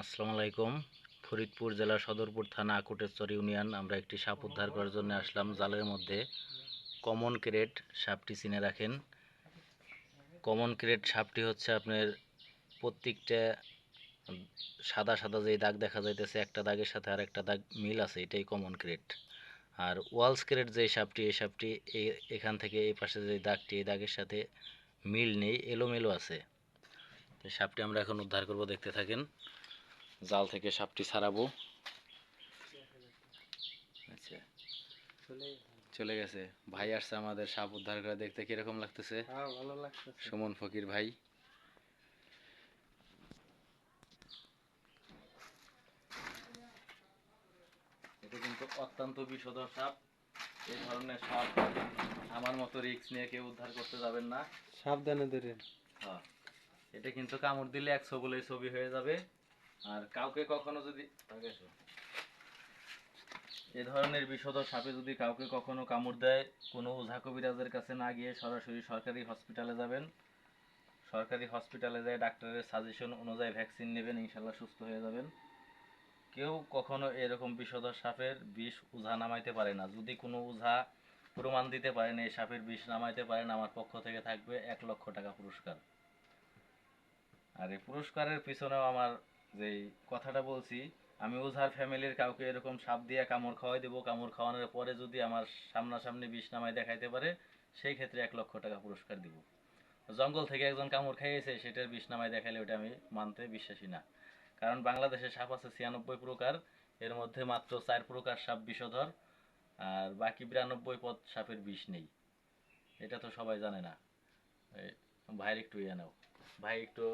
আসসালামু আলাইকুম। ফরিদপুর জেলা সদরপুর থানা আকুটেশ্বর ইউনিয়ন, আমরা একটি সাপ উদ্ধার করার জন্য আসলাম। জালের মধ্যে কমন ক্রেট সাপটি চিনে রাখেন। কমন ক্রেট সাপটি হচ্ছে আপনার প্রত্যেকটা সাদা সাদা যে দাগ দেখা যাইতেছে, একটা দাগের সাথে আর একটা দাগ মিল আছে, এটাই কমন ক্রেট আর ওয়ালস ক্রেট যে সাপটি, এই সাপটি এখান থেকে এই পাশে যে দাগটি, এই দাগের সাথে মিল নেই, এলোমেলো আছে। সাপটি আমরা এখন উদ্ধার করব, দেখতে থাকেন। জাল থেকে সাপটি ছাড়াবো। আচ্ছা। চলে গেছে। ভাই আসছে আমাদের সাপ উদ্ধার করে দেখতে কীরকম লাগতেছে? হ্যাঁ ভালো লাগতেছে। সুমন ফকির ভাই। এটা কিন্তু অত্যন্ত বিষধর সাপ। এই ধরনের সাপ আমার মতো রিক্স নিয়ে কেউ উদ্ধার করতে যাবেন না। সাবধানে ধরেন। হ্যাঁ। এটা কিন্তু কামড় দিলে একশো বলে ছবি হয়ে যাবে। আর কাউকে কখনো যদি এ ধরনের বিষধর সাপে যদি কাউকে কখনো কামড় দেয়, কোনো ওঝা কবিরাজের কাছে না গিয়ে সরাসরি সরকারি হসপিটালে যাবেন। সরকারি হসপিটালে যায়, ডাক্তারের সাজেশন অনুযায়ী ভ্যাকসিন নেবেন, ইনশাল্লাহ সুস্থ হয়ে যাবেন। কেউ কখনো এরকম বিষধর সাপের বিষ ওঝা নামাইতে পারে না। যদি কোনো ওঝা প্রমাণ দিতে পারেন, এই সাপের বিষ নামাইতে পারেন, আমার পক্ষ থেকে থাকবে এক লক্ষ টাকা পুরস্কার। আর এই পুরস্কারের পিছনেও আমার যেই কথাটা বলছি, আমি ওঝার ফ্যামিলির কাউকে এরকম সাপ দিয়ে কামড় খাওয়াই দেবো, কামড় খাওয়ানোর পরে যদি আমার সামনাসামনি বিষ নামায় দেখাইতে পারে, সেই ক্ষেত্রে এক লক্ষ টাকা পুরস্কার দিব। জঙ্গল থেকে একজন কামড় খাইয়েছে, সেটার বিষ নামায় দেখাইলে ওটা আমি মানতে বিশ্বাসী না। কারণ বাংলাদেশে সাপ আছে ছিয়ানব্বই প্রকার, এর মধ্যে মাত্র চার প্রকার সাপ বিষধর, আর বাকি বিরানব্বই পদ সাপের বিষ নেই। এটা তো সবাই জানে না। ভাইয়ের একটু ইয়ে নাও। ভাই একটু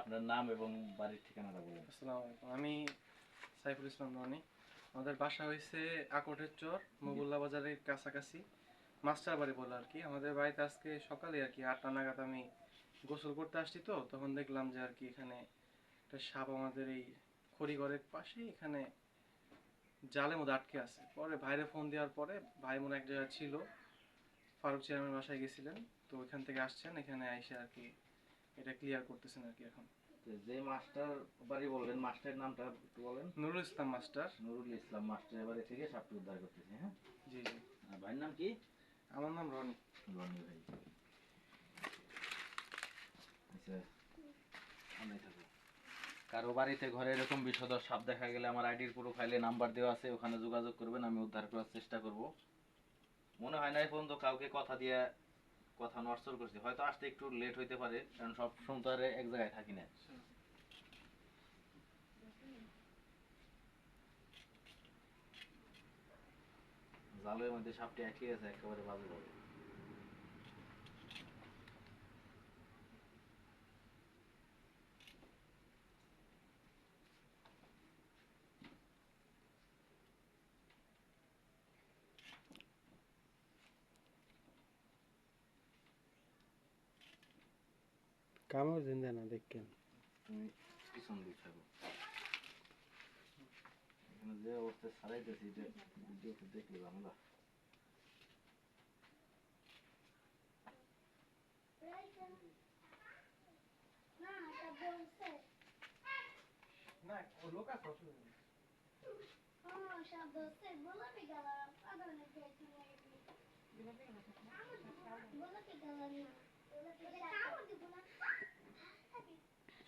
আপনার নাম এবং বাড়ির ঠিকানাটা বলুন। আসসালামু আলাইকুম। আমি সাইফুল ইসলাম রনি আমাদের বাসা হয়েছে আকটের চর মগুল্লা বাজারের কাছাকাছি। মাস্টার বাড়ি বলে আর কি। আমাদের বাড়িতে আজকে সকালে আর কি আটটা নাগাদ আমি গোসল করতে আসছি তো তখন দেখলাম যে আর কি এখানে একটা সাপ আমাদের এই খড়িঘরের পাশে এখানে জালের মধ্যে আটকে আছে। পরে ভাইরে ফোন দেওয়ার পরে ভাই মনে এক জায়গায় ছিল। ফারুক চেয়ারম্যান বাসায় গেছিলেন তো ওইখান থেকে আসছেন এখানে এসে আর কি এটা ক্লিয়ার করতেছেন আর কি এখন। যে মাস্টার বাড়ি বললেন মাস্টারের নামটা একটু বলেন। নুরুল ইসলাম মাস্টার। নুরুল ইসলাম মাস্টারের বাড়ি থেকে সাপটি উদ্ধার করতেছে হ্যাঁ? জি জি। আর ভাইয়ের নাম কি? আমার নাম রনি। রনি ভাই। আচ্ছা কারও বাড়িতে ঘরে এরকম বিষধর সাপ দেখা গেলে আমার আইডির প্রোফাইলে নাম্বার দেওয়া আছে ওখানে যোগাযোগ করবেন আমি উদ্ধার করার চেষ্টা করব। মনে হয় না এই পর্যন্ত কাউকে কথা দিয়ে কথা নড়চড় করছি। হয়তো আসতে একটু লেট হইতে পারে, কারণ সব সময় তো আর এক জায়গায় থাকি না। জালের মধ্যে সাপটি একই আছে, একেবারে বাজে যাবে কামড় জিন্দা না দেখেন পিছন দিক থাকো যে অবস্থা ছাড়াইতেছি যে দেখলে আমরা না।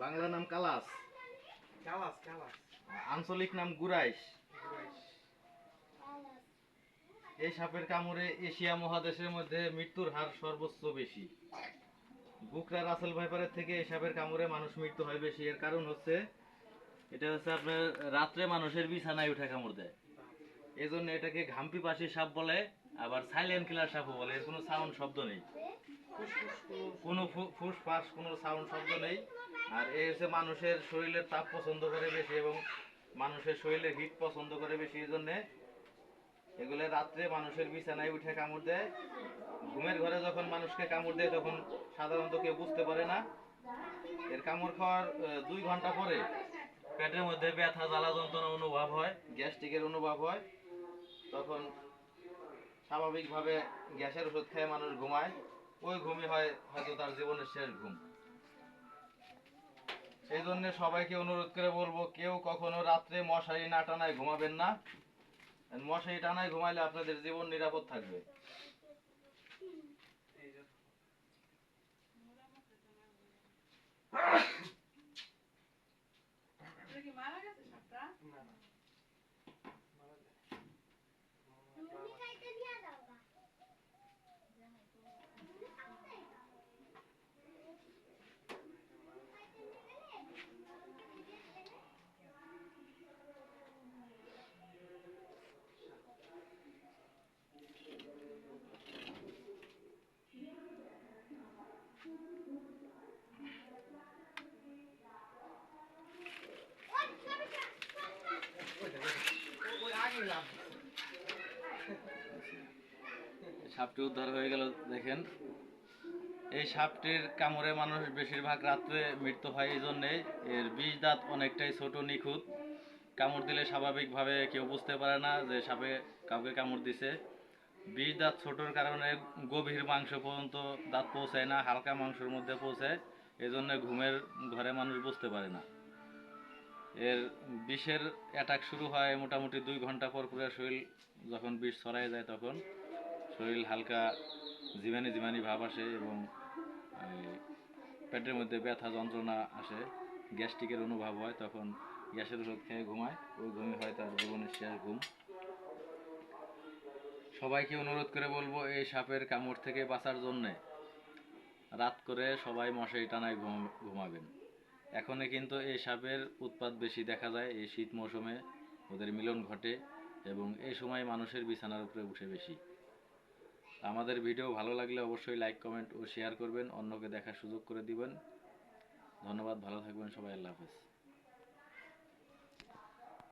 বলে নাম কালাস। কালাস কালাস। আঞ্চলিক নাম গুরাইশ। এই সাপের কামড়ে এশিয়া মহাদেশের মধ্যে মৃত্যুর হার সর্বোচ্চ বেশি। বুকরা রাসেল ভাইপারের থেকে এই সাপের কামড়ে মানুষ মৃত্যু হয় বেশি। এর কারণ হচ্ছে এটা হচ্ছে আপনার রাত্রে মানুষের বিছানায় উঠে কামড় দেয়। এই জন্য এটাকে ঘাম্পি পাশি সাপ বলে আবার সাইলেন্ট কিলার সাপও বলে। এর কোনো সাউন্ড শব্দ নেই। কোনো- কোনো ফু- ফুসফাস কোনো সাউন্ড শব্দ নেই। আর এ হচ্ছে মানুষের শরীরের তাপ পছন্দ করে বেশি এবং মানুষের শরীরে হিট পছন্দ করে বেশি, এই জন্যে এগুলো রাত্রে মানুষের বিছানায় উঠে কামড় দেয়। ঘুমের ঘরে যখন মানুষকে কামড় দেয়, তখন সাধারণত কেউ বুঝতে পারে না। এর কামড় খাওয়ার দুই ঘণ্টা পরে পেটের মধ্যে ব্যথা, জ্বালা যন্ত্রণা অনুভব হয়, গ্যাস্ট্রিকের অনুভব হয়। তখন স্বাভাবিকভাবে গ্যাসের ওষুধ খেয়ে মানুষ ঘুমায়। ওই ঘুমই হয়, হয়তো তার জীবনের শেষ ঘুম। সেই জন্য সবাইকে অনুরোধ করে বলব, কেউ কখনো রাত্রে মশারি না টানায় ঘুমাবেন না। মশারি টানায় ঘুমাইলে আপনাদের জীবন নিরাপদ থাকবে এই যে না না মারা যায়। সাপটি উদ্ধার হয়ে গেল, দেখেন। এই সাপটির কামড়ে মানুষ বেশিরভাগ রাত্রে মৃত্যু হয়, এই জন্যে এর বিষ দাঁত অনেকটাই ছোট, নিখুঁত। কামড় দিলে স্বাভাবিকভাবে কেউ বুঝতে পারে না যে সাপে কাউকে কামড় দিছে। বিষ দাঁত ছোটোর কারণে গভীর মাংস পর্যন্ত দাঁত পৌঁছায় না, হালকা মাংসের মধ্যে পৌঁছায়। এই জন্য ঘুমের ঘরে মানুষ বুঝতে পারে না। এর বিষের অ্যাটাক শুরু হয় মোটামুটি দুই ঘণ্টা পর পুরো শরীর যখন বিষ ছড়ায় যায় তখন। শরীর হালকা জিমানি জিমানি ভাব আসে এবং পেটের মধ্যে ব্যথা যন্ত্রণা আসে, গ্যাস্ট্রিকের অনুভব হয়, তখন গ্যাসের ওষুধ খেয়ে ঘুমায়, ওই ঘুমই হয় তার জীবনের শেষ ঘুম। সবাইকে অনুরোধ করে বলব, এই সাপের কামড় থেকে বাঁচার জন্যে রাত করে সবাই মশারি টানায় ঘুম- ঘুমাবেন। এখনে কিন্তু এই সাপের উৎপাত বেশি দেখা যায়, এই শীত মৌসুমে ওদের মিলন ঘটে এবং এই সময় মানুষের বিছানার উপরে উঠে বেশি। আমাদের ভিডিও ভালো লাগলে অবশ্যই লাইক, কমেন্ট ও শেয়ার করবেন। অন্যকে দেখার সুযোগ করে দিবেন। ধন্যবাদ, ভালো থাকবেন সবাই, আল্লাহ হাফেজ।